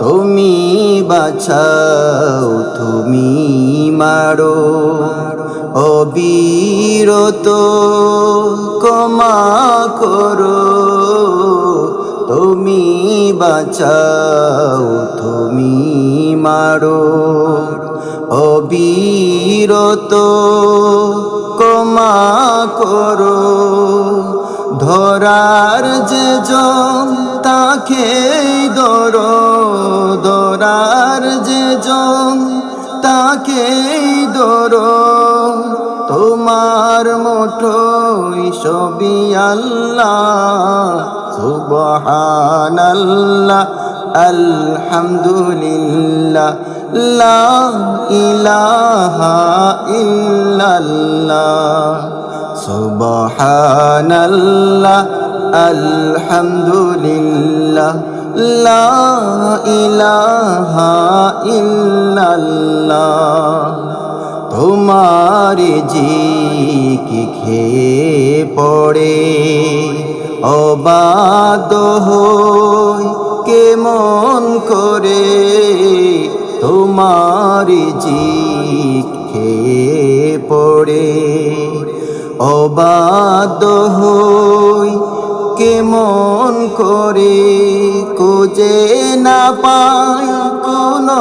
তুমি বাছাও তুমি মারো। অবিরত ক্ষমা করো। তুমি বাছাও তুমি মারো। অবিরত ক্ষমা করো। ধরার যে জন তাকে ধরো। ধরার যে জন তাকে ধরো। তোমার মুঠোই সবই আল্লাহ, সুবহানাল্লাহ, আলহামদুলিল্লাহ, লা ইলাহা ইল্লাল্লাহ। সুবহানাল্লাহ, আলহামদুলিল্লাহ, লা ইলাহা তোমার জি কি খেয়ে পড়ে অবাদ হই কেমন করে? তোমার জি খেয়ে পড়ে। অবাদ হই কেমন করে খুঁজে না পায়, কোনো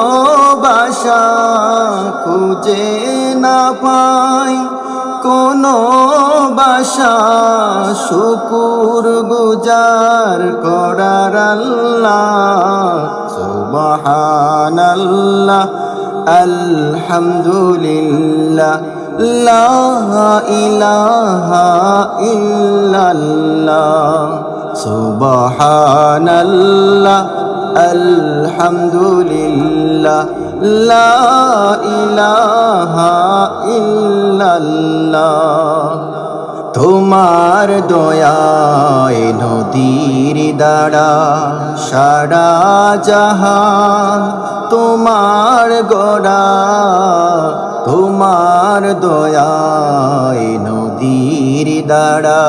বাসা খুঁজে না পায়, কোনো বাসা শুকুর গুজার করার আল্লাহ, সুবহানাল্লাহ, আলহামদুলিল্লাহ। ইলাহা ইল্লাল্লাহ। সুবহানাল্লাহ, আলহামদুলিল্লাহ। লা ইলাহা ইল্লাল্লাহ। তোমার দয়ায় নদীর দাঁড়া সারা জাহান, তোমার গড়া তোমার দয়ায় নদীর দাঁড়া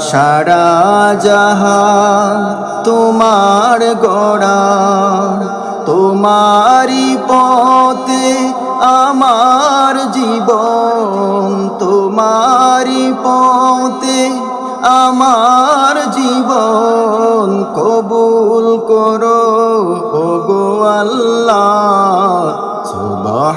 সারা জাহান তোমার গড়া তোমারি পথে আমার জীবন তোমারি পথে আমার জীবন কবুল করো, ওগো আল্লাহ।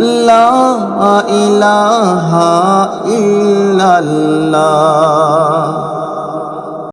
লা ইলাহা ইল্লাল্লাহ।